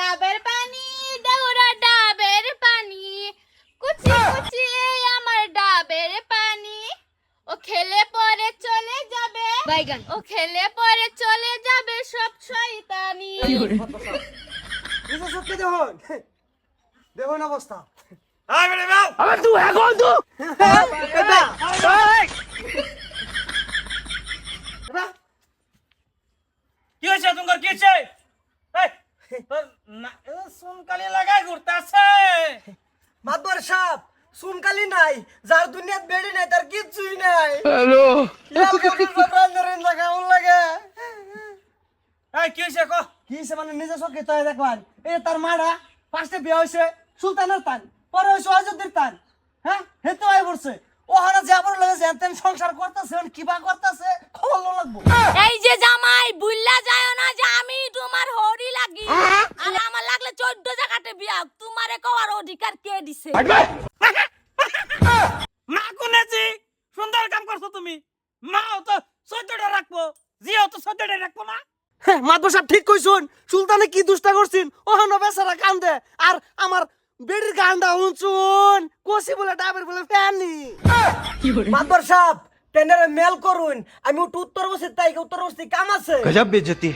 ডাবের পানি দেওরা ডাবের পানি। কুচি কুচি আমার ডাবের পানি। ও খেলে পরে চলে যাবে। বাইগান। ও খেলে পরে চলে যাবে সব শয়তানি। নিজে সত্যি দেখুন। দেখুন অবস্থা। আয় বেড়ে বাউ এটা এটা কি হয়েছে তোমার কি হয়েছে এই, তোর না- এ, সুনকালি লাগাই ঘুরতাছে মাতবার সাপ সুনকালি নাই যার দুনিয়াত বেড়ি নাই তার কিচ্ছুই নাই। হ্যালো কেমন লাগে। এই কি হয়েছে কো? কি হইছে মানে নিজে চোখে তো দেখবার এই তার মারা ফার্স্টে বিয়ে হয়েছে সুলতানের তান পরে হয়েছে অযোধ্যের তান হ্যাঁ হেতু আয় পড়ছে ওখানে যে আবার লাগে যেন সংসার করতেছে কিবা করতেছে খবর লো লাগবো। এই যে জামাই যায় না যে আমি তোমার হরি লাগি। আর আমার লাগলে চোদ্দ জায়গাতে বিয়া তোমারে কওয়ার অধিকার কে দিছে? মা কুনেছি সুন্দর কাম করছ তুমি। মা তো চোদ্দটা রাখব। জিও তো চোদ্দটা রাখব না। মাধব সাহেব ঠিক কইছুন। সুলতানে কি দুষ্টা করছেন? ওহানো বেচারা কান্দে। আর আমার বেড়ির গান্ডা হুঁচুন কোসি বলে ডাবের বলে ফ্যানি মাধব সাহেব টেন্ডারে মেল করুন। আমি উত্তর বসে তাই উত্তর বসে। কাম আছে? গজব বেজতি।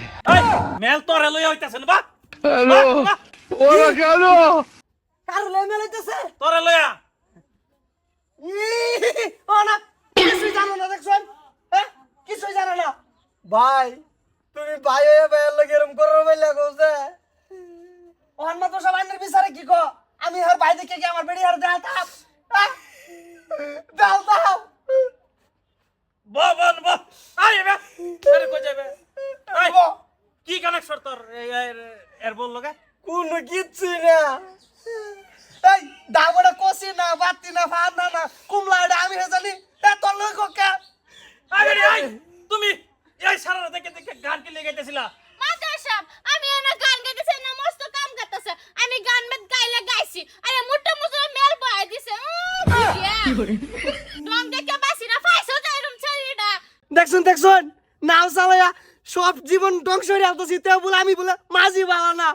মেল তো রে লই হইতাছে না বা? হ্যালো ওরা গেল কার লই মেল হইতাছে তোরে লইয়া ও না কিছুই জানো না দেখছেন হ্যাঁ কিছুই জানো না। ভাই তুমি ভাই হয়ে ভাইয়ের লোক এরম করো বলে কৌছে ওহান মাত্র সব আইনের বিচারে কি কো? আমি আর ভাই দেখে কি আমার বেড়ি আর ডাল তাপ আহ, ডাল তাপ ব বল ব আরে কই যাবে? এই, কি কানেকশন তোর এর- এর বল লগে? কোন কিচ্ছু না। বাতি না ফান না না কুমলা এটা আমি হে জানি এ তোর লোক কে আরে আই তুমি এই সারা দেখে দেখে গান কি লেগাইতেছিলা মাদার সাহেব আমি এনা গান গাইতেছে না মস্ত কাম করতেছে। আমি গান মেদ গাইলে গাইছি আরে মোটা মুজরা মেল বয় দিছে ডং দেখে বাসি না ফাইসো যাই রুম ছেড়িটা দেখছুন দেখছুন নাও চালাইয়া সব জীবন ধ্বংস হয়ে আসতেছি তে বলে আমি বলে মাঝি বালা না।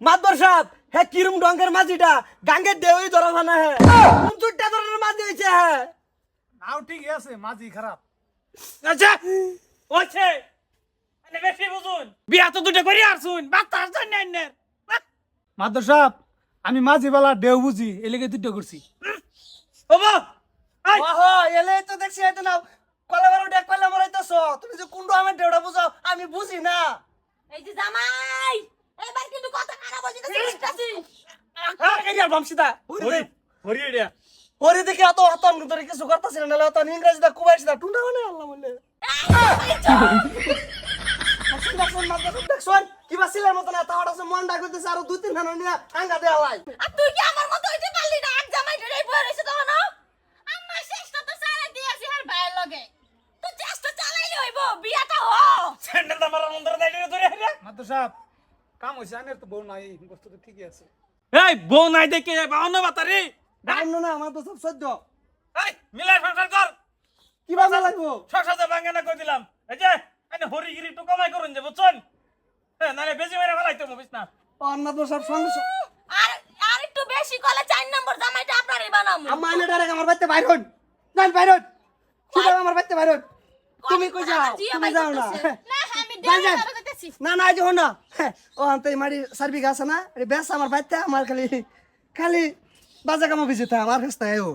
মাতবর সাহেব হে কিরম ডঙ্গের মাঝিটা গাঙ্গের দেওই ধরা ভানা হে। কোন চুট্টা ধরনের মাঝি হইছে হে? নাও ঠিক আছে মাঝি খারাপ। আচ্ছা ওছে আরে বেশি বুঝুন। বিয়া তো দুটো করি আর শুন বাচ্চা আর জানি না মাদ্র সাহেব আমি মাঝি বেলা দেও বুঝি এলাকে দুটো করছি। ওবা ওহো এলে তো দেখছি এতে না কলাবার উঠে কলা মরাইতেছ। তুমি যে কুন্ডু আমার দেওড়া বুঝাও আমি বুঝি না। এই যে জামাই! এবার কিন্তু কথা খারাপ হয়ে যাচ্ছে এই ভামসিদা হরি হরি রে ওরে দেখে অত অত ধরে কিছু করতেছি না নাহলে অত ইংরেজি দা কুবাইছি দা টুন্ডা মানে আল্লাহ বলে কিবা সিলের মতো না তাহলে আছে মন ডাক দিতেছে আর দুই তিন খানো নিয়ে আঙ্গা দেওয়া লাই আর তুই কি আমার মতো হইতে পারলি না? এক জামাই ধরে বয়ে রইছে তখন আমার চেষ্টা তো সারা দিয়েছি আর ভাইয়ের লগে। তুই চেষ্টা চালাইলে হইব বিয়াটা হ। স্যান্ডেল দা মারা মন্দির ধরে রে সাহেব কাম হয়েছে আনের তো বউ নাই বস্তু তো ঠিকই আছে। এই বউ নাই দেখে বাউন্ন বাতারি। ডাইন না আমার তো সব সহ্য। এই মিলাই সংসার কর। কিবা না লাগবো? সংসার বাঙ্গা না কই দিলাম। এই যে এনে হরিগিরি টু কমাই করুন যে বুঝছেন? হ্যাঁ নালে বেশি মেরে ফেলাইতো মুভিস না। অন্য তো সব সঙ্গে আর আর একটু বেশি কলে চার নম্বর জামাইটা আপনারই বানামু। আমার এনে ডাইরেক্ট আমার বাড়িতে বাইর হন। যান বাইর হন। আমার বাড়িতে বাইর হন? তুমি কই যাও? তুমি যাও না। না আমি। দেওয়া করতেছি না না হন না। ও আনতে মারি সার্বি গাছ না? বেশ আমার বাড়িতে আমার খালি খালি বাজা কামা ভিজিতে আমার কাছ ও।